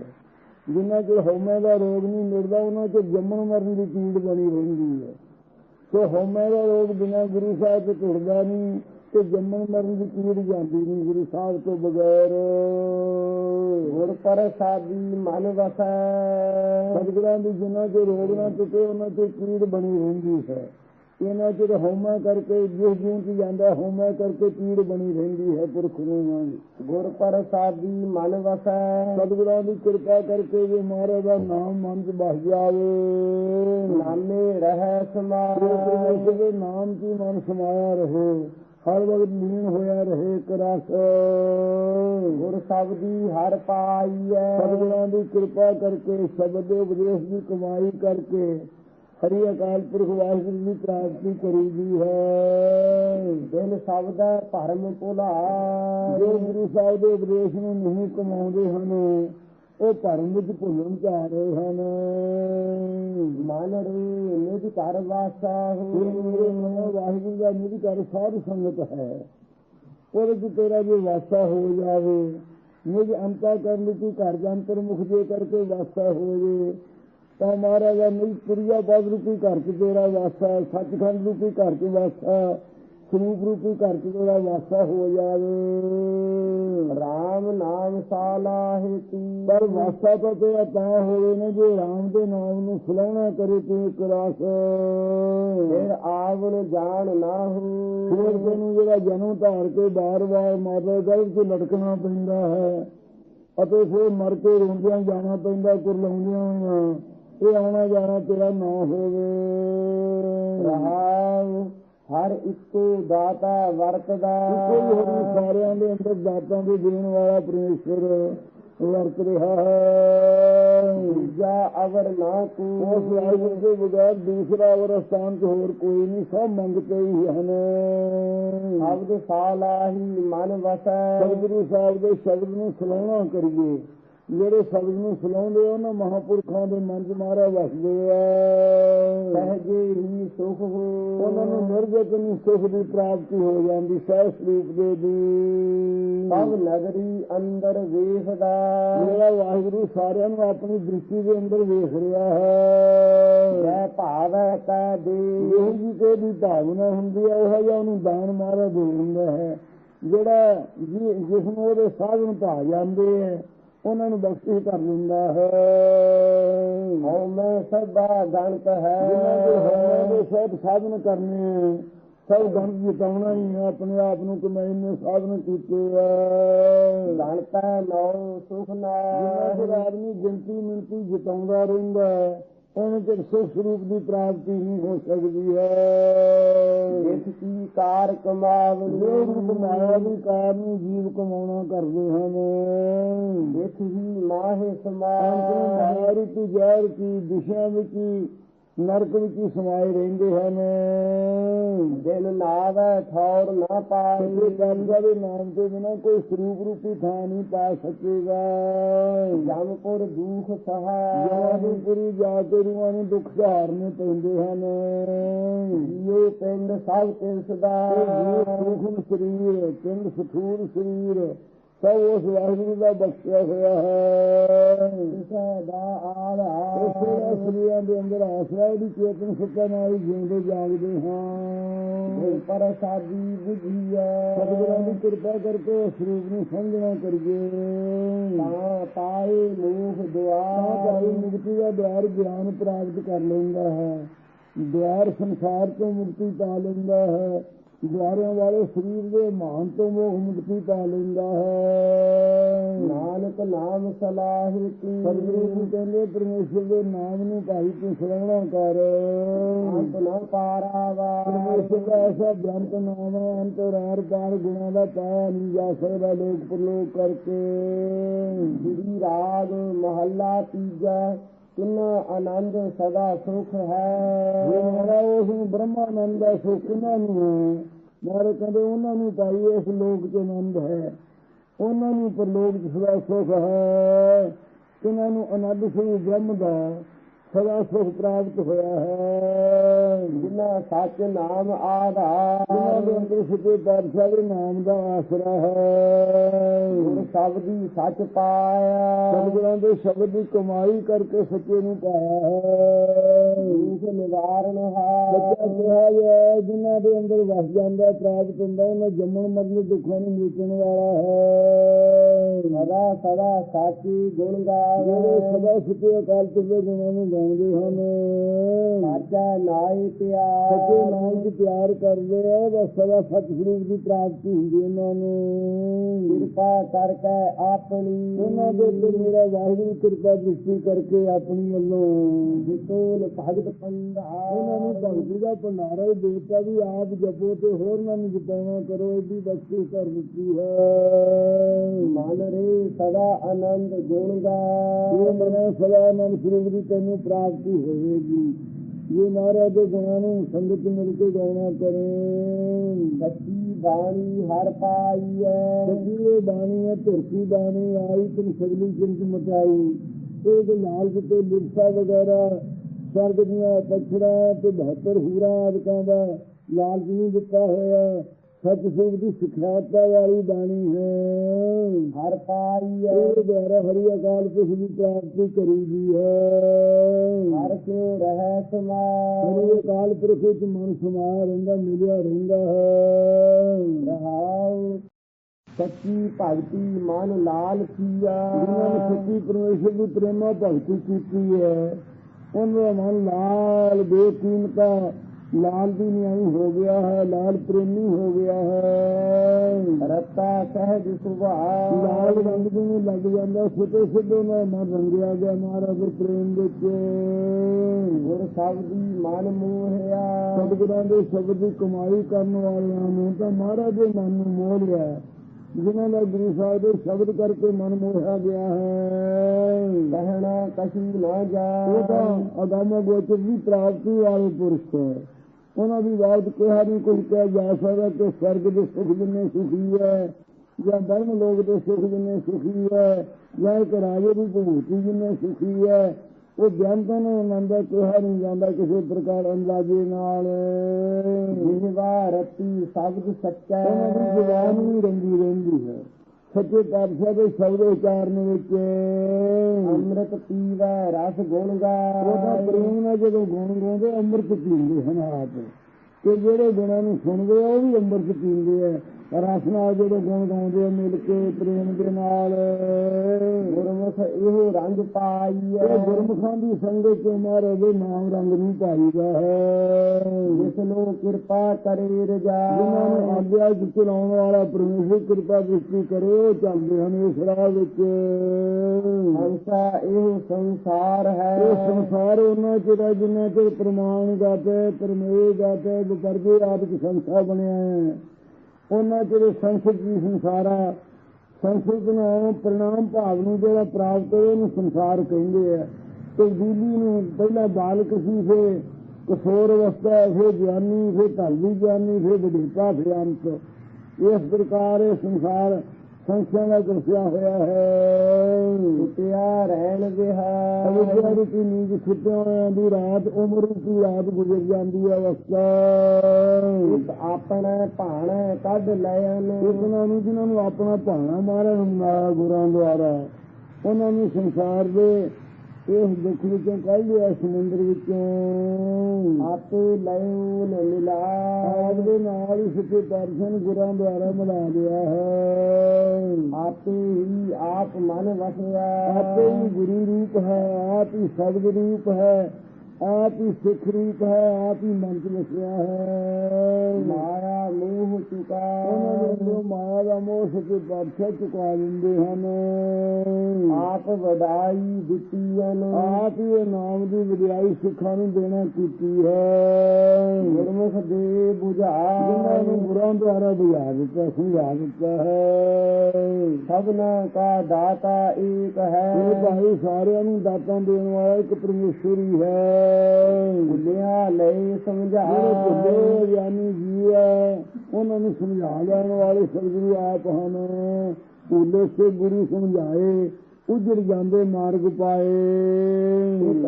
ਜਿੰਨਾ ਚਿਰ ਹਉਮੈ ਦਾ ਰੋਗ ਨਹੀਂ ਮਿਟਦਾ ਉਹਨਾਂ ਚਿਰ ਜੰਮਣ ਮਰਨ ਦੀ ਪੀੜ ਬਣੀ ਰਹਿੰਦੀ ਹੈ। ਸੋ ਹਉਮੈ ਦਾ ਰੋਗ ਬਿਨਾਂ ਗੁਰੂ ਸਾਹਿਬ ਤੋਂ ਟੁੱਟਦਾ ਨਹੀਂ। ਤੇ ਜੰਮਣ ਮਰਨ ਦੀ ਪੀੜ ਜਾਂਦੀ ਨਹੀਂ ਗੁਰੂ ਸਾਹਿਬ ਤੋਂ ਬਗੈਰ। ਗੁਰ ਪ੍ਰਸਾਦੀ ਮਨ ਵਸੈ। ਸਤਿਗੁਰਾਂ ਦੀ ਜਿੰਨਾ ਚਿਰ ਰੋਗ ਨਾ ਟੁੱਟੇ ਉਹਨਾਂ ਚਿਰ ਪੀੜ ਬਣੀ ਰਹਿੰਦੀ ਹੈ। ਇਹਨਾਂ ਚਿਰ ਹਉਮੈ ਕਰਕੇ ਜਿਸ ਜੂਨ ਚ ਜਾਂਦਾ ਹਉਮੈ ਕਰਕੇ ਪੀੜ ਬਣੀ ਰਹਿੰਦੀ ਹੈ ਪੁਰਖ ਨੂੰ ਗੁਰ ਪ੍ਰਸਾਦੀ ਮਨ ਵਸੈ। ਸਤਿਗੁਰਾਂ ਦੀ ਕਿਰਪਾ ਕਰਕੇ ਜੇ ਮਹਾਰਾਜ ਦਾ ਨਾਮ ਮਨ ਚ ਬਸ ਜਾਵੇ। ਨਾਮੇ ਰਹਿ ਸਮਾਏ। ਦੇ ਨਾਮ ਹੀ ਮਨ ਸਮਾਇਆ ਰਹੇ ਹਰ ਵਕਤ ਲੀਨ ਹੋਇਆ ਰਹੇ ਇੱਕ ਗੁਰ ਸਬਦੀ ਹਰ ਪਾਈਐ ਸਤਿਗੁਰਾਂ ਦੀ ਕਿਰਪਾ ਕਰਕੇ ਸ਼ਬਦ ਦੇ ਉਪਦੇਸ਼ ਦੀ ਕਮਾਈ ਕਰਕੇ, ਹਰੀ ਅਕਾਲ ਪੁਰਖ ਵਾਹਿਗੁਰੂ ਦੀ ਪ੍ਰਾਪਤੀ ਕਰੀ ਦੀ ਹੈ। ਦਿਲ ਸ਼ਬਦ ਭਰਮ ਭੁਲਾ। ਜੋ ਗੁਰੂ ਸਾਹਿਬ ਦੇ ਉਪਦੇਸ਼ ਨੂੰ ਨਹੀਂ ਕਮਾਉਂਦੇ ਹਨ ਉਹ ਭਰਮ ਵਿੱਚ ਭੁੱਲਣ ਚ ਰਹੇ ਹਨ। ਮਨ ਰੇ ਨਿਜ ਘਰ ਵਾਸਾ ਮੇਰੇ ਮਨੋ ਵਾਹਿਗੁਰੂ ਦਾ ਨਿਧ ਕਰ ਸਾਧ ਸੰਗਤ ਹੈ। ਉਹਦੇ ਚ ਤੇਰਾ ਜੇ ਵਾਸਾ ਹੋ ਜਾਵੇ, ਨਿਜ ਅੰਤਾ ਕਰਨ ਦੀ ਘਰ ਜੰਤਰ ਮੁਖ ਜੇ ਕਰਕੇ ਵਾਸਾ ਹੋ ਜੇ, ਤਾਂ ਮਹਾਰਾਜ ਦਾ ਨਿਜ ਪ੍ਰਿਆ ਪਦ ਰੂਪੀ ਘਰ ਚ ਤੇਰਾ ਵਾਸਾ ਸੱਚਖੰਡ ਰੂਪੀ ਘਰ ਚ ਵਾਸਾ ਸਰੂਪ ਰੂਪੀ ਘਰ ਚ ਤੇਰਾ ਵਾਸਾ ਹੋ ਜਾਵੇ, ਰਾਮ ਨਾਮ ਸਾਲਾਹਿ ਤੀ ਪਰ ਵਾਸਾ ਤਾਂ ਤੇਰਾ ਤਾਂ ਹੋਵੇ ਨੇ, ਜੇ ਰਾਮ ਦੇ ਨਾਮ ਨੂੰ ਫਲਾਉਣਾ ਕਰੇ ਤੂੰ ਇੱਕ ਫਿਰ ਆਵਨ ਜਾਣ ਨਾਹੂ ਫਿਰ ਤੈਨੂੰ ਜਿਹੜਾ ਜਨਮ ਧਾਰ ਕੇ ਬਾਰ-ਬਾਰ ਮਾਤਾ ਗਰਭ 'ਚ ਲਟਕਣਾ ਪੈਂਦਾ ਹੈ। ਅਤੇ ਫਿਰ ਮਰ ਕੇ ਰੋਂਦਿਆਂ ਜਾਣਾ ਪੈਂਦਾ, ਕੁਰਲਾਉਂਦਿਆਂ ਹੋਈਆਂ। ਇਹ ਆਉਣਾ ਜਾਣਾ ਤੇਰਾ ਨਾ ਹੋਵੇ। ਰਹਾਉ ਹਰ ਇੱਕੋ ਦਾਤਾ ਵਰਤਦਾ। ਕੋਈ ਹੋਰੀ ਸਾਰਿਆਂ ਦੇ ਅੰਦਰ ਦਾਤਾਂ ਦੇ ਦੇਣ ਵਾਲਾ ਪਰਮੇਸ਼ਰ ਵਰਤ ਰਿਹਾ ਹੈ। ਦੂਜਾ ਅਵਰ ਨਾ ਤੂੰ ਉਸ ਦੇ ਬਗੈਰ ਦੂਸਰਾ ਅਵਰ ਸਥਾਨ ਤੇ ਹੋਰ ਕੋਈ ਨਹੀਂ ਸਭ ਮੰਗਤੇ ਹੀ ਹਨ। ਸ਼ਬਦ ਸਾਲਾਹੀ ਮਨ ਵਸੈ। ਸਤਿਗੁਰੂ ਸਾਹਿਬ ਦੇ ਸ਼ਬਦ ਨੂੰ ਸਲਾਹਣਾ ਕਰੀਏ। ਜਿਹੜੇ ਸ਼ਬਦ ਨੂੰ ਸਲਾਉਂਦੇ ਉਹਨਾਂ ਮਹਾਪੁਰਖਾਂ ਦੇ ਮਨ 'ਚ ਮਾਰਾ ਵਸਦੇ ਆ। ਸਹਜੇ ਹੀ ਸੁਖ ਹੋ। ਉਹਨਾਂ ਨੂੰ ਨਿਰਜਤ ਨੂੰ ਸੁਖ ਦੀ ਪ੍ਰਾਪਤੀ ਹੋ ਜਾਂਦੀ ਸਹਿ ਸਰੂਪ ਦੇ ਦੀ। ਸਭ ਨਗਰੀ ਅੰਦਰ ਵੇਖਦਾ। ਮੇਰਾ ਵਾਹਿਗੁਰੂ ਸਾਰਿਆਂ ਨੂੰ ਆਪਣੀ ਦ੍ਰਿਸ਼ਟੀ ਦੇ ਅੰਦਰ ਵੇਖ ਰਿਹਾ ਹੈ। ਜੈ ਭਾਵੈ ਕੈ ਦੇ। ਇਹ ਜੀ ਤੇ ਦੀ ਭਾਵਨਾ ਹੁੰਦੀ ਹੈ ਉਹ ਜਿਹਾ ਉਹਨੂੰ ਦਾਨ ਮਾਰਾ ਦੇ ਦਿੰਦਾ ਹੈ। ਜਿਹੜਾ ਜਿਸ ਨੂੰ ਉਹਦੇ ਸਾਧਨ ਭਾ ਜਾਂਦੇ ਹੈ ਉਹਨਾਂ ਨੂੰ ਬਖਸ਼ਿਸ਼ ਕਰ ਦਿੰਦਾ ਹੈ। ਹਉ ਮੈਂ ਸਦਾ ਗਣਤ ਜਿਨ੍ਹਾਂ ਦੇ ਹੋਣੇ ਹੈ ਦੇ ਸਭ ਸਾਧਨ ਕਰਨੇ ਹੈ, ਸਭ ਗਣ ਜਿਤਾਉਣਾ ਹੀ ਹੈ ਆਪਣੇ ਆਪ ਨੂੰ ਕਿ ਮੈਂ ਇੰਨੇ ਸਾਧਨ ਕੀਤੇ ਆ। ਗਣਤਾ ਨਉ ਸੁਖ ਜਿੰਨਾ ਚਿਰ ਨਾ ਆਦਮੀ ਗਿਣਤੀ ਮਿੰਤੀ ਜਿਤਾਉਂਦਾ ਰਹਿੰਦਾ ਹੈ ਉਹਨਾਂ ਚਿਰ ਸੁਖ ਸਰੂਪ ਦੀ ਪ੍ਰਾਪਤੀ ਨਹੀਂ ਹੋ ਸਕਦੀ ਹੈ। ਜਿਸ ਕੀ ਕਾਰ ਕਮਾਵਨੀ। ਜੋ ਰੂਪ ਮਾਇਆ ਦੀ ਕਾਰਨ ਜੀਵ ਕਮਾਉਣਾ ਕਰਦੇ ਹਨ। ਜਿਸ ਹੀ ਮਾਹੇ ਨੂੰ ਮਾਇਆ ਰੂਪੀ ਜ਼ਹਿਰ ਕੀ ਦਿਸ਼ਾ ਵਿੱਚ ਨਰਕ ਵਿੱਚ ਹੀ ਸਮਾਏ ਰਹਿੰਦੇ ਹਨ। ਦਿਨ ਨਾਵੈ ਠੌਰ ਨਾ ਸੱਚੇ ਪਾਈ ਪਾਤਸ਼ਾਹ ਦੇ ਨਾਮ ਤੋਂ ਬਿਨਾਂ ਕੋਈ ਸਰੂਪ ਰੂਪੀ ਥਾਂ ਨਹੀਂ ਪਾ ਸਕੇਗਾ। ਜਮਪੁਰ ਦੁਖ ਸਹਾ ਜਵਾਨੀਪੁਰੀ ਜਾ ਕੇ ਰੂਹਾਂ ਨੂੰ ਦੁੱਖ ਸਹਾਰਨੇ ਪੈਂਦੇ ਹਨ। ਇਹ ਪਿੰਡ ਸਭ ਤਿਸ ਦਾ ਸੂਖਮ ਸਰੀਰ ਪਿੰਡ ਸਥੂਰ ਸਰੀਰ। ਸਭ ਉਸ ਵਾਹਿਗੁਰੂ ਦਾ ਬਖਸ਼ਿਆ ਹੋਇਆ ਹੈ। ਕਿਸੇ ਦਾ ਆਲਾ ਇਸੇ ਦਾ ਸਰੀਰਾਂ ਦੇ ਅੰਦਰ ਆਸਰਾ ਦੀ ਚੇਤਨ ਸੁੱਤਾ ਨਾਲ ਜਿਉਂਦੇ ਜਾਗਦੇ ਹਾਂ। ਪ੍ਰਸਾਦੀ ਬੁਝੀਐ ਸਤਿਗੁਰਾਂ ਦੀ ਕਿਰਪਾ ਕਰਕੇ ਉਸ ਰੂਪ ਨੂੰ ਸਮਝਣਾ ਕਰੀਏ। ਤਾਂ ਪਾਏ ਮੂਖ ਤਾਂ ਦੁਆ ਭਾਈ ਮੁਕਤੀ ਦਾ ਦੁਆਰ ਗਿਆਨ ਪ੍ਰਾਪਤ ਕਰ ਲੈਂਦਾ ਹੈ। ਦੁਆਰ ਸੰਸਾਰ ਤੋਂ ਮੁਕਤੀ ਪਾ ਲੈਂਦਾ ਹੈ। ਦੁਆਰਿਆਂ ਵਾਲੇ ਸਰੀਰ ਦੇ ਮਾਨ ਤੋਂ ਮੋਹ ਮੁਕਤੀ ਪਾ ਲੈਂਦਾ ਹੈ। ਨਾਨਕ ਨਾਮ ਸਲਾਹੀ ਕੀ? ਜੀ ਕਹਿੰਦੇ ਪਰਮੇਸ਼ਰ ਦੇ ਨਾਮ ਨੂੰ ਭਾਈ ਤੂੰ ਸਰਵਣਾ ਕਰ। ਅੰਤ ਨ ਪਾਰਾਵਾ। ਪਰਮੇਸ਼ਰ ਦਾ ਐਸਾ ਬ੍ਰਹਮ ਨਾਮ ਹੈ ਅੰਤਰਾਰ ਪਾਰ ਗੁਣਾ ਦਾ ਪਾਇਆ ਨਹੀਂ ਜਾ ਸਕਦਾ ਲੋਕ ਪ੍ਰਲੋਕ ਕਰਕੇ। ਸ੍ਰੀ ਰਾਗ ਮਹੱਲਾ ਤੀਜਾ ਕਿੰਨਾ ਆਨੰਦ, ਸਦਾ ਸੁਖ ਹੈ। ਮਾਰਾ ਉਸ ਬ੍ਰਹਮਾਨੰਦ ਦਾ ਸੁਖ ਉਹਨਾਂ ਨੂੰ ਹੈ। ਮਾਰੇ ਕਹਿੰਦੇ ਉਹਨਾਂ ਨੂੰ ਪਾਈ ਇਸ ਲੋਕ ਚ ਆਨੰਦ ਹੈ। ਉਹਨਾਂ ਨੂੰ ਪਰਲੋਕ ਚ ਸਦਾ ਸੁਖ ਹੈ। ਇਹਨਾਂ ਨੂੰ ਆਨੰਦ ਸਿੰਘ ਬ੍ਰਹਮ ਦਾ ਸਦਾ ਸੁਖ ਪ੍ਰਾਪਤ ਹੋਇਆ ਹੈ। ਜਿਨਾ ਸੱਚ ਨਾਮ ਉਹਨਾਂ ਦੇ ਆਧਾਰ ਸੱਚੇ ਪਾਤਸ਼ਾਹ ਦੇ ਨਾਮ ਦਾ ਆਸਰਾ ਹੈ। ਗੁਰ ਸ਼ਬਦੀ ਸੱਚ ਪਾਇਆ। ਸਤਿਗੁਰਾਂ ਦੇ ਸ਼ਬਦ ਦੀ ਕਮਾਈ ਕਰਕੇ ਸੱਚੇ ਨੂੰ ਪਾਇਆ ਹੈ। ਦੁਖ ਨਿਵਾਰਨ ਸੱਚਾ ਕਿਹਾ ਹੈ, ਜਿਨ੍ਹਾਂ ਦੇ ਅੰਦਰ ਵਸ ਜਾਂਦਾ ਪ੍ਰਾਪਤ ਹੁੰਦਾ ਉਹਨਾਂ ਜੰਮਣ ਮਰਨ ਦੁੱਖਾਂ ਨੂੰ ਮੀਟਣ ਵਾਲਾ ਹੈ। ਸਦਾ ਸਦਾ ਸਾਚੀ ਗੁਣ ਜਿਹੜੇ ਗਾਵੇ ਸਦਾ ਸੱਚੇ ਅਕਾਲ ਪੁਰਖ ਦੇ ਗੁਣਾਂ ਨੂੰ ਗਾਉਂਦੇ ਹਨ। ਸਾਚਾ ਨਾਈ ਪਿਆਰ। ਨਾਮ ਦੀ ਪਿਆਰ ਕਰਦੇ ਆ ਬਸ ਸਦਾ ਸਤ ਸਰੂਪ ਦੀ ਪ੍ਰਾਪਤੀ ਹੁੰਦੀ ਉਹਨਾਂ ਨੂੰ। ਕਿਰਪਾ ਕਰਕੇ ਆਪਣੀ ਉਹਨਾਂ ਦੇ ਉੱਤੇ ਮੇਰਾ ਵਾਹਿਗੁਰੂ ਕਿਰਪਾ ਦ੍ਰਿਸ਼ਟੀ ਕਰਕੇ ਆਪਣੀ ਵੱਲੋਂ। ਵਿਤੋਲ ਭਗਤ ਉਹਨਾਂ ਨੂੰ ਭਗਤੀ ਦਾ ਭੰਡਾਰਾ ਹੀ ਦੇਤਾ ਵੀ ਆਪ ਜਪੋ ਤੇ ਹੋਰਨਾਂ ਨੂੰ ਜਪਾਉਣਾ ਕਰੋ ਇਹਦੀ ਬਖਸ਼ਿਸ਼ ਕਰ ਦਿੱਤੀ ਹੈ। ਮਨ ਰੇ ਸਦਾ ਆਨੰਦ ਗੁਣ ਇਹ ਗਾਵੇ ਮਨੋ ਸਦਾ ਆਨੰਦ ਸਰੂਪ ਦੀ ਤੈਨੂੰ ਪ੍ਰਾਪਤੀ ਹੋਵੇਗੀ। ਇਹ ਮਹਾਰਾਜ ਦੇ ਗੁਣਾਂ ਨੂੰ ਸੰਗਤ ਮਿਲ ਕੇ ਗਾਉਣਾ ਕਰੇ। ਸੱਚੀ ਬਾਣੀ ਹਰ ਪਾਈਐ। ਸੱਚੀ ਬਾਣੀ ਹੈ ਧਰਤੀ ਬਾਣੀ ਆਈ ਤਨ ਸਗਲੀ ਚਿੰਤ ਮਟਾਈ। ਇਹ ਜੋ ਲਾਲ ਕਿਤੇ ਲਿਰਸਾ ਵਗੈਰਾ ਸਰਗ ਦੀਆਂ ਪਛੜਾ ਤੇ 72 ਹੂਰਾ ਆਦਿਕਾਂ ਦਾ ਲਾਲਚ ਨਹੀਂ ਦਿੱਤਾ ਹੋਇਆ। ਸੱਚ ਸੁਖ ਦੀ ਸਿਖਿਆਤਾ ਵਾਲੀ ਬਾਣੀ ਹੈ। ਹਰ ਪਾਈਐ ਇਹ ਦੁਆਰਾ ਹਰੀ ਅਕਾਲ ਪੁਰਖ ਦੀ ਪ੍ਰਾਪਤੀ ਕਰੀਦੀ ਹੈ। ਹਰ ਕਿਉ ਰਹਿ ਹਰੀ ਸਮਾਇ ਅਕਾਲ ਪੁਰਖ ਵਿੱਚ ਮਨ ਸਮਾਇਆ ਰਹਿੰਦਾ ਮਿਲਿਆ ਰਹਿੰਦਾ ਹੈ। ਰਹਾਉ ਸੱਚੀ ਭਗਤੀ ਮਨ ਲਾਲ ਕੀਆ। ਜਿਨ੍ਹਾਂ ਨੇ ਸੱਚੀ ਪਰਮੇਸ਼ਰ ਦੀ ਪ੍ਰੇਮਾ ਭਗਤੀ ਕੀਤੀ ਹੈ। ਉਹਨਾਂ ਦਾ ਮਨ ਲਾਲ ਬੇਕੀਮਤਾ ਲਾਲ ਦੀ ਨਿਆਈ ਹੋ ਗਿਆ ਹੈ ਲਾਲ ਪ੍ਰੇਮੀ ਹੋ ਗਿਆ ਹੈ। ਰਤਾ ਸਹਿਜ ਲਾਲ ਸੁਭਾਅ। ਰੰਗ ਨੂੰ ਲੱਗ ਜਾਂਦਾ ਸਿੱਧੇ ਸਿੱਧੇ ਨਾਲ ਮਨ ਰੰਗਿਆ ਗਿਆ ਮਹਾਰਾਜ ਦੇ ਪ੍ਰੇਮ ਵਿੱਚ। ਗੁਰ ਸ਼ਬਦੀ ਮਨ ਮੋਹਿਆ। ਸਤਿਗੁਰਾਂ ਦੇ ਸ਼ਬਦ ਦੀ ਕਮਾਈ ਕਰਨ ਵਾਲਿਆਂ ਨੂੰ ਤਾਂ ਮਹਾਰਾਜ ਦੇ ਮਨ ਨੂੰ ਮੋਹ ਲਿਆ ਜਿਨ੍ਹਾਂ ਦਾ ਗੁਰੂ ਸਾਹਿਬ ਦੇ ਸ਼ਬਦ ਕਰਕੇ ਮਨ ਮੋਹਿਆ ਗਿਆ ਹੈ। ਕਹਿਣਾ ਕਛੂ ਨਾ ਉਹ ਜਾ ਤਾਂ ਅਗਾਮਾ ਗੋਚਰ ਦੀ ਪ੍ਰਾਪਤੀ ਵਾਲੇ ਪੁਰਸ਼ ਹੈ। ਉਹਨਾਂ ਦੀ ਬਾਤ ਕਿਹਾ ਨਹੀਂ ਕੁਝ ਕਿਹਾ ਜਾ ਸਕਦਾ ਕਿ ਸਵਰਗ ਦੇ ਸੁਖ ਜਿੰਨੇ ਸੁਖੀ ਹੈ ਜਾਂ ਬ੍ਰਹਮ ਲੋਕ ਦੇ ਸੁਖ ਜਿੰਨੇ ਸੁਖੀ ਹੈ ਜਾਂ ਇੱਕ ਰਾਜੇ ਦੀ ਭੂਤੀ ਜਿੰਨੇ ਸੁਖੀ ਹੈ ਉਹ ਜਨਤਾ ਨੂੰ ਆਨੰਦ ਕਿਹਾ ਨਹੀਂ ਜਾਂਦਾ ਕਿਸੇ ਪ੍ਰਕਾਰ ਅੰਦਾਜ਼ੇ ਨਾਲ। ਜਿਹਵਾ ਰਤੀ ਸ਼ਬਦ ਸੱਚਾ ਉਹਨਾਂ ਦੀ ਜ਼ੁਬਾਨ ਵੀ ਰੰਗੀ ਰਹਿੰਦੀ ਹੈ। ਸੱਚੇ ਪਾਤਸ਼ਾਹ ਦੇ ਸ਼ਬਦ ਉਚਾਰਨ ਵਿੱਚ। ਅੰਮ੍ਰਿਤ ਪੀਵੈ ਰਸ ਗੁਣ ਉਹ ਤਾਂ ਗਾਏ ਪ੍ਰੇਮ ਨਾਲ ਜਦੋਂ ਗੁਣ ਗਾਉਂਦੇ ਅੰਮ੍ਰਿਤ ਪੀਂਦੇ ਹਨ ਆਪ। ਤੇ ਜਿਹੜੇ ਗੁਣਾਂ ਨੂੰ ਸੁਣਦੇ ਆ ਉਹ ਵੀ ਅੰਮ੍ਰਿਤ ਪੀਂਦੇ ਆ। ਰਸ ਨਾਲ ਜਦੋਂ ਗੁਣ ਗਾਉਂਦੇ ਆ ਮਿਲ ਕੇ ਪ੍ਰੇਮ ਦੇ ਨਾਲ। ਗੁਰਮੁਖ ਇਹੋ ਰੰਗ ਇਹ ਪਾਈਐ ਗੁਰਮੁਖਾਂ ਦੀ ਸੰਗਤ ਚ ਮਾਰੇ ਦੇ ਨਾਮ ਰੰਗ ਨੂੰ ਪਾਈਦਾ ਹੈ। ਨੂੰ ਕਿਰਪਾ ਕਰੇ ਰਜਾ। ਜਿਨ੍ਹਾਂ ਨੂੰ ਆਗਿਆ ਚਲਾਉਣ ਵਾਲਾ ਪਰਮੇਸ਼ਰ ਕਿਰਪਾ ਦ੍ਰਿਸ਼ਟੀ ਕਰੇ ਉਹ ਚੱਲਦੇ ਹਨ ਇਸ ਰਾਹ ਵਿੱਚ। ਹੰਸਾ ਇਹ ਸੰਸਾਰ ਹੈ। ਇਹ ਸੰਸਾਰ ਉਹਨਾਂ ਚਿਰ ਜਿੰਨਾ ਚਿਰ ਪ੍ਰਮਾਣ ਗਾਤੇ ਪਰਮੇਸ਼ਰ ਗਾਤੇ ਵਿਪਰਦੇ ਆਦਿਕ ਸੰਸਾਰ ਬਣਿਆ ਹੈ। ਉਹਨਾਂ ਚਿਰ ਸੰਸਦ ਦੀ ਸੰਸਾਰਾ ਸੰਸਦ ਨੂੰ ਪ੍ਰਣਾਮ ਭਾਵ ਨੂੰ ਜਿਹੜਾ ਪ੍ਰਾਪਤ ਹੋਇਆ ਉਹਨੂੰ ਸੰਸਾਰ ਕਹਿੰਦੇ ਆ। ਤੇ ਦੂਲੀ ਨੂੰ ਪਹਿਲਾਂ ਬਾਲਕ ਸੀ ਫੇ ਕਿਸ਼ੋਰ ਅਵਸਥਾ ਫਿਰ ਜਵਾਨੀ ਫਿਰ ਢਲਦੀ ਜਵਾਨੀ ਫਿਰ ਬੁਢੇਪਾ ਫਿਰ ਅੰਤ। ਇਸ ਪ੍ਰਕਾਰ ਇਹ ਸੰਸਾਰ ਸੰਖਿਆ ਦਾ ਦੱਸਿਆ ਹੋਇਆ ਹੈ। ਟੁੱਟਿਆ ਰਹਿਣ ਵਿਹਾ ਅਵਿਦਿਆ ਰੂਪੀ ਨੀਂਦ ਹੋਇਆਂ ਦੀ ਰਾਤ ਉਮਰ ਰੂਪੀ ਰਾਤ ਗੁਜ਼ਰ ਜਾਂਦੀ ਹੈ ਅਵਸਥਾ। ਇੱਕ ਆਪਣਾ ਭਾਣਾ ਕੱਢ ਲਿਆਨ ਉਹਨਾਂ। ਨੂੰ ਜਿਨ੍ਹਾਂ ਨੂੰ ਆਪਣਾ ਭਾਣਾ ਮਾਰਨ ਹੁੰਦਾ ਗੁਰਾਂ ਦੁਆਰਾ ਉਹਨਾਂ ਨੂੰ ਸੰਸਾਰ ਦੇ ਇਸ ਦੁੱਖ ਵਿੱਚੋਂ ਕੱਢ ਲਿਆ ਸਮੁੰਦਰ ਵਿੱਚੋਂ? ਆਪੇ ਨ ਮਿਲਾ। ਆਪ ਦੇ ਨਾਲ ਹੀ ਸੱਚੇ ਦਰਸ਼ਨ ਗੁਰਾਂ ਦੁਆਰਾ ਮਿਲਾ ਲਿਆ ਹੈ। ਆਪੇ ਹੀ ਆਪ ਮਨ ਵਸਿਆ ਆਪੇ ਹੀ ਗੁਰੂ ਰੂਪ ਹੈ ਆਪ ਹੀ ਸਤਿਗੁਰੂ ਰੂਪ ਹੈ। ਆਪ ਹੀ ਸਿੱਖ ਰੂਪ ਹੈ ਆਪ ਹੀ ਮਨ ਚ ਵਸਿਆ ਹੈ। ਮਾਇਆ ਮੋਹ ਚੁਕਾ। ਉਹਨਾਂ ਮਾਇਆ ਦਾ ਮੋਹ ਸੱਚੇ ਪਾਤਸ਼ਾਹ ਚੁਕਾ ਦਿੰਦੇ ਹਨ। ਆਪ ਵਡਾਈ ਦਿੱਤੀਆਂ ਆਪ ਹੀ ਇਹ ਨਾਮ ਦੀ ਵਿਦਿਆਈ ਸਿੱਖਾਂ ਨੂੰ ਦੇਣਾ ਕੀਤੀ ਹੈ। ਗੁਰਮੁਖ ਦੇ ਬੁਝਾ ਜਿਨ੍ਹਾਂ ਨੂੰ ਗੁਰਾਂ ਦੁਆਰਾ ਬੁਝਾ ਦਿੱਤਾ ਸਮਝਾ ਦਿੱਤਾ ਹੈ। ਸਭਨਾ ਕਾ ਦਾਤਾ ਏਕ ਇਹ ਹੈ ਭਾਈ ਸਾਰਿਆਂ ਨੂੰ ਦਾਤਾਂ ਦੇਣ ਵਾਲਾ ਇੱਕ ਪਰਮੇਸ਼ਵਰ ਹੀ ਹੈ। ਭੁੱਲਿਆ ਲਈ ਸਮਝਾ ਜਿਹੜੇ ਬੁੱਢੇ ਗਿਆਨੀ ਜੀ ਹੈ ਉਹਨਾਂ ਨੂੰ ਸਮਝਾ ਲੈਣ ਵਾਲੇ ਸਤਿਗੁਰੂ ਆਪ ਹਨ। ਭੁੱਲੇ ਸੇ ਗੁਰੂ ਸਮਝਾਏ ਉਜੜ ਜਾਂਦੇ ਮਾਰਗ ਪਾਏ।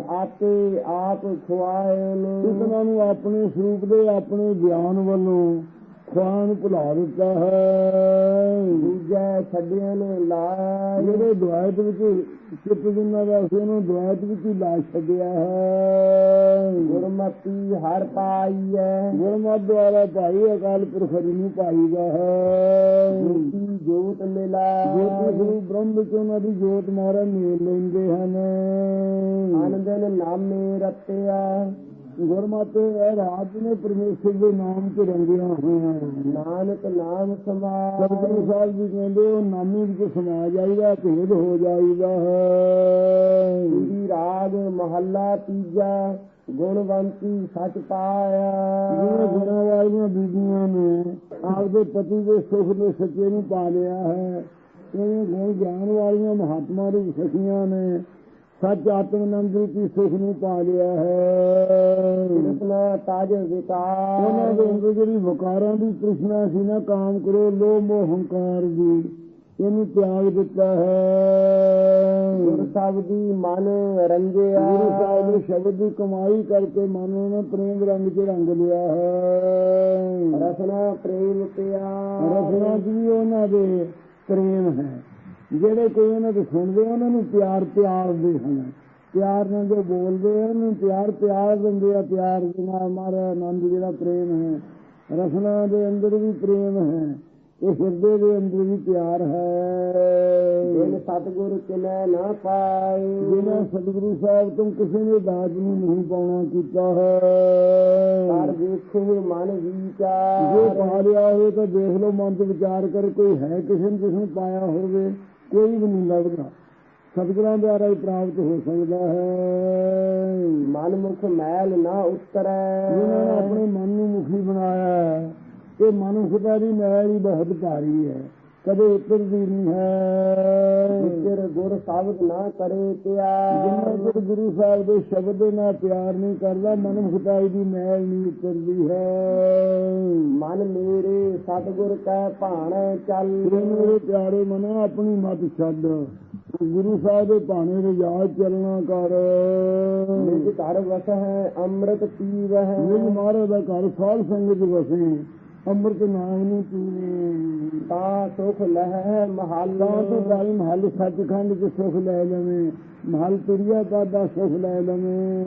ਆਪੇ ਆਪ ਖੁਆਏ ਨੇ ਇਤਨਾ ਨੂੰ ਆਪਣੇ ਸਰੂਪ ਦੇ ਆਪਣੇ ਗਿਆਨ ਵੱਲੋਂ ਖੁਆਨ ਭੁਲਾ ਦਿੱਤਾ ਹੈ। ਦੂਜੇ ਛੱਡਿਆਂ ਨੇ ਲਾਇਆ ਜਿਹੜੇ ਦੁਆਇਤ ਵਿੱਚ ਚਿੱਤ ਜਿੰਨਾ ਦਾ ਸੀ ਉਹਨੂੰ ਦੁਆਇਤ ਵਿੱਚ ਹੀ ਲਾ ਛੱਡਿਆ ਹੈ। ਗੁਰਮਤੀ ਹਰ ਪਾਈ ਹੈ ਗੁਰਮਤਿ ਦੁਆਰਾ ਭਾਈ ਅਕਾਲ ਪੁਰਖ ਹਰੀ ਨੂੰ ਪਾਈਦਾ ਹੈ। ਜੋਤੀ ਜੋਤ ਮਿਲਾ। ਜੋਤੀ ਸਰੂਪ ਬ੍ਰਹਮ ਵਿੱਚ ਉਹਨਾਂ ਦੀ ਜੋਤ ਮਾਰਾ ਮੇਲ ਲੈਂਦੇ ਹਨ। ਆਨੰਦਨ ਨਾਮੇ ਰਤਿਆ। ਗੁਰਮਤਿ ਇਹ ਰਾਜ ਨੇ ਪਰਮੇਸ਼ਰ ਦੇ ਨਾਮ ਚ ਰੰਗਿਆ ਹੋਇਆ ਨਾਨਕ ਨਾਮ ਸਮਾ ਸਤਿਗੁਰੂ ਸਾਹਿਬ ਜੀ ਕਹਿੰਦੇ ਉਹ ਨਾਮੀ ਵਿੱਚ ਸਮਾ ਜਾਈਦਾ ਭੇਦ ਹੋ ਜਾਈਦਾ ਹੈ। ਰਾਗ ਮਹੱਲਾ ਤੀਜਾ ਗੁਣਵੰਤੀ ਸੱਚ ਪਾਇਆ ਗੁਰਾਂ ਵਾਲੀਆਂ ਬੀਬੀਆਂ ਨੇ ਆਪਦੇ ਪਤੀ ਦੇ ਸੁਖ ਦੇ ਸੱਚੇ ਨੂੰ ਪਾ ਲਿਆ ਹੈ। ਇਵੇਂ ਗੁਣ ਗਿਆਨ ਵਾਲੀਆਂ ਮਹਾਤਮਾ ਦੀ ਸਖੀਆਂ ਨੇ। ਸੱਚ ਆਤਮਨੰਦ ਦੀ ਸੁਖ ਨੂੰ ਪਾ ਲਿਆ ਹੈ। ਕ੍ਰਿਸ਼ਨ ਤਾਜ ਉਹਨਾਂ ਦੇ ਵਿਕਾਰ ਅੰਦਰ ਜਿਹੜੀ ਵਕਾਰਾਂ ਦੀ ਤ੍ਰਿਸ਼ਨਾ ਸੀ ਨਾ ਕਾਮ ਕਰੋ ਲੋਭ ਮੋਹ ਹੰਕਾਰ ਦੀ ਇਹਨੂੰ ਤਿਆਗ ਦਿੱਤਾ ਹੈ। ਗੁਰ ਸਾਹਿਬ ਦੀ ਮਨ ਰੰਗਿਆ। ਗੁਰੂ ਸਾਹਿਬ ਦੇ ਸ਼ਬਦ ਦੀ ਕਮਾਈ ਕਰਕੇ ਮਨ ਨੂੰ ਪ੍ਰੇਮ ਰੰਗ ਚ ਰੰਗ ਲਿਆ ਹੈ। ਰਸਨਾ ਪ੍ਰੇਮ ਪਿਆ। ਰਸਨਾ ਵੀ ਉਹਨਾਂ ਦੇ ਪ੍ਰੇਮ ਹੈ। ਜਿਹੜੇ ਕੋਈ ਉਹਨਾਂ ਦੇ ਸੁਣਦੇ ਆ, ਉਹਨਾਂ ਨੂੰ ਪਿਆਰ ਪਿਆਰਦੇ ਹਨ। ਪਿਆਰ ਨਾਲ ਜੋ ਬੋਲਦੇ ਆ ਉਹਨੂੰ ਪਿਆਰ ਪਿਆਰ ਦਿੰਦੇ ਆ। ਪਿਆਰ ਦੇ ਨਾਲ ਮਾਰਾ ਆਨੰਦ ਜਿਹੜਾ ਪ੍ਰੇਮ ਹੈ ਰਸਨਾ ਦੇ ਅੰਦਰ ਵੀ ਪ੍ਰੇਮ ਹੈ ਇਹ ਹਿਰਦੇ ਦੇ ਅੰਦਰ ਵੀ ਪਿਆਰ ਹੈ। ਜਿਨ ਸਤਿਗੁਰ ਕਿਨੈ ਨਾ ਪਾਏ। ਜਿਹਨਾਂ ਸਤਿਗੁਰੂ ਸਾਹਿਬ ਤੋਂ ਕਿਸੇ ਨੇ ਦਾਜ ਨੂੰ ਨਹੀਂ ਪਾਉਣਾ ਕੀਤਾ ਹੈ। ਕਰ ਵੇਖੇ ਮਨ ਜੇ ਵਿਚਾਰ ਪਾ ਲਿਆ ਹੋਵੇ ਤਾਂ ਦੇਖ ਲਓ ਮਨ ਚ ਵਿਚਾਰ ਕਰ ਕੋਈ ਹੈ ਕਿਸੇ ਨੇ ਨੂੰ ਪਾਇਆ ਹੋਵੇ। ਕੋਈ ਵੀ ਨਹੀਂ ਲੱਭਦਾ ਸਤਿਗੁਰਾਂ ਦੁਆਰਾ ਹੀ ਪ੍ਰਾਪਤ ਹੋ ਸਕਦਾ ਹੈ। ਮਨ ਮੁਖ ਮੈਲ ਨਾ ਉਤਰੈ। ਜਿਨ੍ਹਾਂ ਨੇ ਆਪਣੇ ਮਨ ਨੂੰ ਮੁਖੀ ਬਣਾਇਆ ਹੈ ਇਹ ਮਨੁੱਖਤਾ ਦੀ ਮੈਲ ਹੀ ਬਹੁਤ ਭਾਰੀ ਹੈ। ਕਦੇ ਉਤਰਦੀ ਨਹੀਂ ਹੈ। ਜਿਤਰ ਗੁਰ ਸ਼ਬਦ ਨਾ ਕਰੇ ਜਿੰਨਾ ਪਿਆਰ ਚਿਰ ਗੁਰੂ ਸਾਹਿਬ ਦੇ ਸ਼ਬਦ ਦੇ ਨਾਲ ਪਿਆਰ ਨਹੀਂ ਕਰਦਾ ਮਨੁੱਖਤਾਈ ਦੀ ਮੈਲ ਨਹੀਂ ਉਤਰਦੀ ਹੈ। ਮਨ ਮੇਰੇ ਸਤਿਗੁਰ ਕੈ ਭਾਣੈ ਚੱਲ। ਮੇਰੇ ਪਿਆਰੇ ਮਨੋ ਆਪਣੀ ਮਤ ਛੱਡ। ਗੁਰੂ ਸਾਹਿਬ ਦੇ ਭਾਣੇ ਦੇ ਯਾਦ ਚੱਲਣਾ ਕਰ। ਨਿਜ ਘਰ ਵਸ ਹੈ ਅੰਮ੍ਰਿਤ ਪੀਵਹਿ। ਨਿਜ ਮਹਾਰਾਜ ਦਾ ਘਰ ਸਾਧ ਸੰਗਤ ਵਸੇ। ਅੰਮ੍ਰਿਤ ਨਾਮ ਨੂੰ ਪੀਵੇ ਤਾ ਸੁਖ ਲਹਿ ਮਹੱਲ। ਤਾਂ ਭਾਈ ਮਹਲ ਸੱਚਖੰਡ ਚ ਸੁਖ ਲੈ ਲਵੇਂ। ਮਹਲ ਤੁਰਿਆ ਦਾ ਸੁਖ ਲੈ ਲਵੇਂ।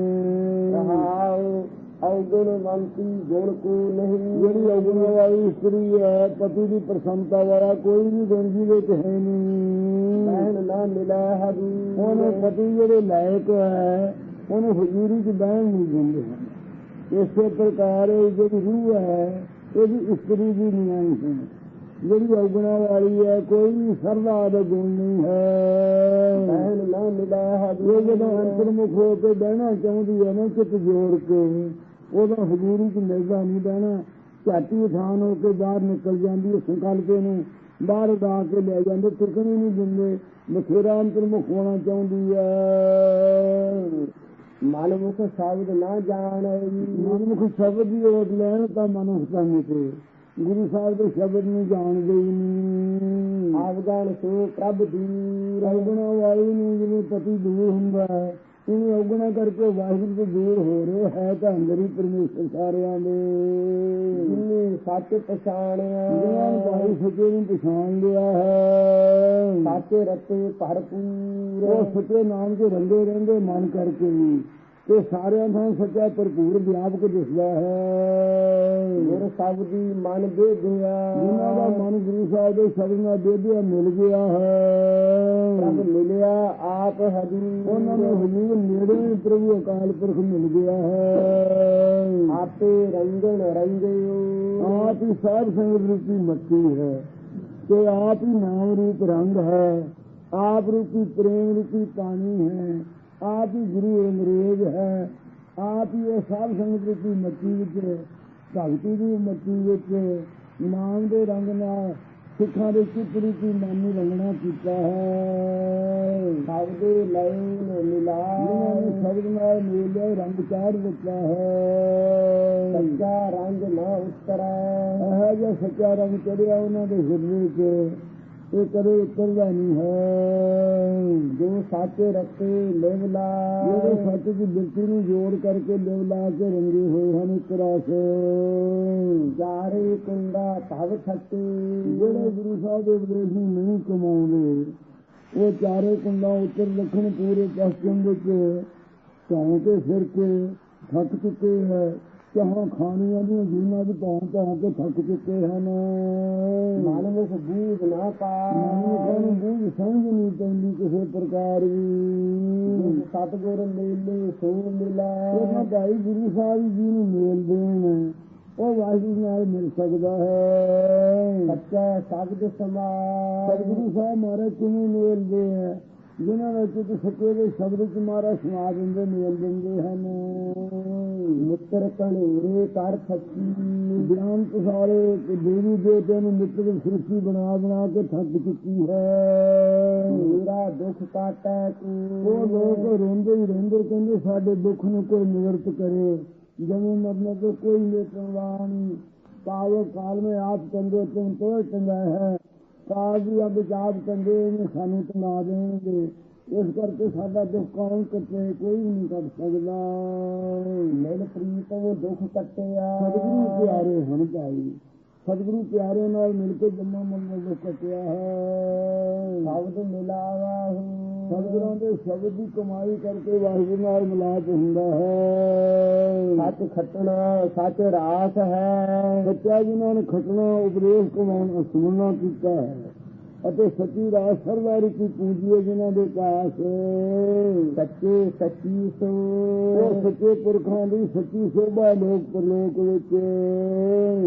ਰਹਾਉ ਔਗੁਣਵੰਤੀ ਗੁਣ ਕੋ ਨਹੀਂ। ਜਿਹੜੀ ਅਗੁਣ ਵਾਲੀ ਇਸਤਰੀ ਹੈ ਪਤੀ ਦੀ ਪ੍ਰਸੰਨਤਾ ਵਾਲਾ ਕੋਈ ਵੀ ਗੁਣ ਜੀ ਵਿੱਚ ਹੈ ਨਹੀਂ। ਬਹਿਣ ਨਾ ਮਿਲੈ ਹਰੀ। ਉਹਨੇ ਪਤੀ ਜਿਹੜੇ ਲਾਇਕ ਹੈ ਉਹਨੂੰ ਹਜ਼ੂਰੀ 'ਚ ਬਹਿਣ ਨਹੀਂ ਦਿੰਦੇ ਇਸੇ ਪ੍ਰਕਾਰ ਜਿਹੜੀ ਰੂਹ ਹੈ ਇਹ ਵੀ ਇਸਤਰੀ ਦੀ ਨਿਆਈ ਹੈ ਜਿਹੜੀ ਔਗਣਾ ਵਾਲੀ ਹੈ ਕੋਈ ਵੀ ਸਰਦਾ ਦਾ ਗੁਣ ਨਹੀਂ ਹੈ। ਬਹਿਣ ਨਾ ਮਿਲੈ ਹਰੀ ਇਹ ਜਦੋਂ ਅੰਤਰਮੁਖ ਹੋ ਕੇ ਬਹਿਣਾ ਚਾਹੁੰਦੀ ਹੈ ਨਾ ਚਿੱਤ ਜੋੜ ਕੇ ਉਹਦਾ ਹਜ਼ੂਰੀ 'ਚ ਮਿਲਦਾ ਨਹੀਂ ਬਹਿਣਾ। ਝਾਟੀ ਥਾਨ ਹੋ ਕੇ ਬਾਹਰ ਨਿਕਲ ਜਾਂਦੀ ਹੈ ਸੰਕਲਪੇ ਨੂੰ। ਬਾਹਰ ਡਾ ਕੇ ਲੈ ਜਾਂਦੇ ਟਿਕਣੀ ਨਹੀਂ ਦਿੰਦੇ। ਬਥੇਰਾ ਅੰਤਰਮੁਖ ਹੋਣਾ ਚਾਹੁੰਦੀ ਹੈ। ਮਨ ਮੁਖ ਸ਼ਬਦ ਨਾ ਜਾਣੈ। ਮਨਮੁਖ ਸ਼ਬਦ ਦੀ ਓਟ ਲੈਣ ਤਾਂ ਮਨੁੱਖਤਾ ਮਿਟੇ ਗੁਰੂ ਸਾਹਿਬ ਦੇ ਸ਼ਬਦ ਨੂੰ ਜਾਣਦੇ ਹੀ ਨਹੀਂ। ਆਵਗਣ ਸੋ ਪ੍ਰਭ ਦੂਰ ਔਗਣਾ ਵਾਲੀ ਨੂੰ ਜਿਵੇਂ ਪਤੀ ਦੂਰ ਹੁੰਦਾ ਹੈ। ਇਹਨੂੰ ਔਗਣਾ ਕਰਕੇ ਵਾਹਿਗੁਰੂ ਤੋਂ ਦੂਰ ਹੋ ਰਿਹਾ ਹੈ ਤਾਂ ਅੰਦਰ ਹੀ ਪਰਮੇਸ਼ਰ ਸਾਰਿਆਂ ਦੇ। ਜਿਨੇ ਸੱਚ ਪਛਾਣਿਆ ਨੂੰ ਭਾਈ ਸੱਚੇ ਨੂੰ ਪਛਾਣ ਲਿਆ ਹੈ। ਸੱਚ ਰਤੇ ਭਰਪੂਰ ਉਹ ਸੱਚੇ ਨਾਮ ਦੇ ਰੰਗੇ ਰਹਿੰਦੇ ਮਨ ਕਰਕੇ ਵੀ। ਤੇ ਸਾਰਿਆਂ ਥਾਂ ਸੱਚਾ ਭਰਪੂਰ ਵਿਆਪਕ ਦਿਸਦਾ ਹੈ। ਗੁਰ ਸਬਦ ਦੀ ਮਨ ਬੇਦਿਆ ਜਿਨ੍ਹਾਂ ਦਾ ਮਨ ਗੁਰੂ ਸਾਹਿਬ ਦੇ ਸ਼ਬਦ ਨਾਲ ਬੇਦਿਆ ਮਿਲ ਗਿਆ ਹੈ। ਪ੍ਰਭ ਮਿਲਿਆ ਆਪ ਹਜੂਰ। ਉਹਨਾਂ ਨੂੰ ਹਜ਼ੂਰ ਨੇੜੇ ਪ੍ਰਭੂ ਅਕਾਲ ਪੁਰਖ ਮਿਲ ਗਿਆ ਹੈ। ਆਪੇ ਰੰਗਣ ਰੰਗਿਓ ਆਪ ਹੀ ਸਾਧ ਸੰਗਤ ਰੂਪੀ ਮੱਤੀ ਹੈ ਤੇ ਆਪ ਹੀ ਨਾਮ ਰੂਪ ਰੰਗ ਹੈ। ਆਪ ਰੂਪੀ ਪ੍ਰੇਮ ਰੂਪੀ ਪਾਣੀ ਹੈ। ਆਪ ਹੀ ਗੁਰੂ ਅੰਗਰੇਜ਼ ਹੈ। ਆਪ ਹੀ ਇਹ ਸਾਧ ਸੰਗਤ ਰੂਪੀ ਮੱਤੀ ਵਿੱਚ ਭਗਤੀ ਦੀ ਮੱਤੀ ਵਿੱਚ ਨਾਮ ਦੇ ਰੰਗ ਨਾਲ ਸਿੱਖਾਂ ਦੇ ਚਿੱਤ ਰੂਪੀ ਨਾਮੀ ਰੰਗਣਾ ਕੀਤਾ ਹੈ। ਸ਼ਬਦ ਲੈਨ ਮਿਲਾ ਨੇ ਸ਼ਬਦ ਨਾਲ ਮੇਲ ਰੰਗ ਚਾੜ ਦਿੱਤਾ ਹੈ। ਸੱਚਾ ਰੰਗ ਨਾ ਉਤਰੈ। ਇਹ ਜਿਹਾ ਸੱਚਾ ਰੰਗ ਚੜਿਆ ਉਹਨਾਂ ਦੇ ਹਿਰਦੇ 'ਚ ਇਹ ਕਦੇ ਉਤਰਦਾ ਨਹੀਂ ਹੈ। ਜੋ ਸੱਚ ਰਤੇ ਲਿਵਲਾ। ਜਿਹੜੇ ਸੱਚ ਦੀ ਬਿਰਤੀ ਨੂੰ ਜੋੜ ਕਰਕੇ ਲਿਵ ਲਾ ਕੇ ਰੰਗੇ ਹੋਏ ਹਨ ਇੱਕ ਰਸ। ਜਾਰੇ ਕੁੰਡਾ ਭਵ ਥੱਕੇ ਜਿਹੜੇ ਗੁਰੂ ਸਾਹਿਬ ਦੇ ਉਪਦੇਸ਼ ਨੂੰ ਨਹੀਂ ਕਮਾਉਂਦੇ ਉਹ ਚਾਰੇ ਕੁੰਡਾਂ ਉੱਤਰ ਦੱਖਣ ਪੂਰੇ ਪશ્ਚਿਮ ਵਿੱਚ ਧੌਂ ਕੇ ਫਿਰ ਕੇ ਥੱਕ ਚੁੱਕੇ ਹੈ। ਚਾਹਾਂ ਖਾਣੀਆਂ ਦੀਆਂ ਜੀਨਾਂ ਦੀ ਧੌਂ ਧੌਂ ਕੇ ਥੱਕ ਚੁੱਕੇ ਹਨ। ਮਨ ਵਿੱਚ ਬੂਝ ਨਾ ਮੈਨੂੰ ਪਾਏ ਕਹਿੰਦੇ ਬੂਝ ਸਮਝ ਨਹੀਂ ਪੈਂਦੀ ਕਿਸੇ ਪ੍ਰਕਾਰ ਵੀ ਸਤਗੁਰ ਮੇਲੇ ਸੋ ਮਿਲਾ। ਉਹਨਾਂ ਭਾਈ ਗੁਰੂ ਸਾਹਿਬ ਜੀ ਨੂੰ ਮੇਲ ਦੇਣ। ਉਹ ਵਾਹਿਗੁਰੂ ਨਾਲ ਮਿਲ ਸਕਦਾ ਹੈ। ਸੱਚਾ ਸ਼ਬਦ ਸਮਾ। ਸਤਿਗੁਰੂ ਸਾਹਿਬ ਮਹਾਰਾਜ ਕਿਵੇਂ ਮੇਲਦੇ ਹੈ ਜਿਨ੍ਹਾਂ ਵਿੱਚ ਸਕੇ ਦੇ ਸ਼ਬਦ ਕੁਮਾਰਾ ਸਮਾ ਦਿੰਦੇ ਮੇਲ ਦਿੰਦੇ ਹਨ। ਮਿੱਤਰ ਕਣੂਰੇ ਕਰ ਥੱਕੀ ਗਿਆਨ ਪਸਾਰੇ ਤੇ ਦੇਵੀ ਦੇਵਤੇ ਨੂੰ ਮਿੱਤਰ ਸ੍ਰਿਸ਼ਟੀ ਬਣਾ ਬਣਾ ਕੇ ਥੱਕ ਚੁੱਕੀ ਹੈ। ਮੇਰਾ ਦੁੱਖ ਕਾਟਾ ਤੂੰ। ਉਹ ਲੋਕ ਰੋਂਦੇ ਹੀ ਰਹਿੰਦੇ ਕਹਿੰਦੇ ਸਾਡੇ ਦੁੱਖ ਨੂੰ ਕੋਈ ਨਿਵਰਤ ਕਰੇ। ਜਿਵੇਂ ਮਤਲਬ ਕੋਈ ਮੇਤਵਾਨ ਪਾਵੋ ਕਾਲ ਮੇ ਆਪ ਕੰਦੇ ਤੁਮ ਤੋੜ ਟੰਗਾ ਹੈ। ਕਾਜੀ ਅਬ ਜਾਬ ਕੰਦੇ ਨੇ, ਸਾਨੂੰ ਤਨਾ ਦੇਣਗੇ। ਇਸ ਕਰਕੇ ਸਾਡਾ ਦੁੱਖ ਕੌਣ ਕੱਟੇ, ਕੋਈ ਨਹੀਂ ਕਰ ਸਕਦਾ। ਮਿਲ ਪ੍ਰੀਤ ਉਹ ਦੁੱਖ ਕੱਟਿਆ। ਸਤਿਗੁਰੂ ਪਿਆਰੇ ਹੁਣ ਜਾਈ ਸਤਿਗੁਰੂ ਪਿਆਰੇ ਨਾਲ ਮਿਲ ਕੇ ਜੰਮਾ ਮਨ ਦੁੱਖ ਕੱਟਿਆ ਹੈ। ਸ਼ਬਦ ਮਿਲਾਵਾ ਸਤਿਗੁਰਾਂ ਦੇ ਸ਼ਬਦ ਦੀ ਕਮਾਈ ਕਰਕੇ ਵਾਹਿਗੁਰੂ ਨਾਲ ਮਿਲਾਪ ਹੁੰਦਾ ਹੈ। ਸੱਚ ਖੱਟਣਾ ਸੱਚ ਰਾਸ ਹੈ। ਸੱਚਾ ਜਿਨ੍ਹਾਂ ਨੇ ਖਟਣਾ ਉਪਦੇਸ਼ ਕਮਾਉਣ ਸੁਣਨਾ ਕੀਤਾ ਹੈ। ਅਤੇ ਸੱਚੀ ਰਾਸ ਸਰਵਾਰੀ ਕੀ ਪੂਜੀ ਹੈ ਜਿਨ੍ਹਾਂ ਦੇ ਪਾਸ। ਸੱਚੇ ਸੱਚੀ ਸੋ। ਉਹ ਸੱਚੇ ਪੁਰਖਾਂ ਦੀ ਸੱਚੀ ਸੋਭਾ ਲੋਕ ਪਰਲੋਕ ਵਿੱਚ।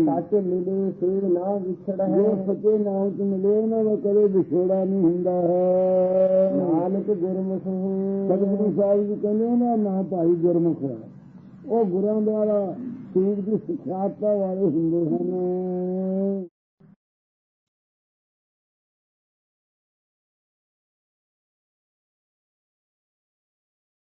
ਸੱਚ ਮਿਲੇ ਸੇ ਨਾ ਵਿਛੜ। ਜੋ ਹੈ ਸੱਚੇ ਨਾਮ ਚ ਮਿਲੇ ਉਹਨਾਂ ਦਾ ਕਦੇ ਵਿਛੋੜਾ ਨਹੀਂ ਹੁੰਦਾ। ਹੈ ਨਾਨਕ ਗੁਰਮੁਖ। ਸਤਿਗੁਰੂ ਸਾਹਿਬ ਜੀ ਕਹਿੰਦੇ ਉਹਨਾਂ ਨਾ ਭਾਈ ਗੁਰਮੁਖ ਹੈ। ਉਹ ਗੁਰਾਂ ਦੁਆਰਾ ਠੀਕ ਦੀ ਸਿੱਖਿਆਤਾ ਵਾਲੇ ਹੁੰਦੇ ਹਨ।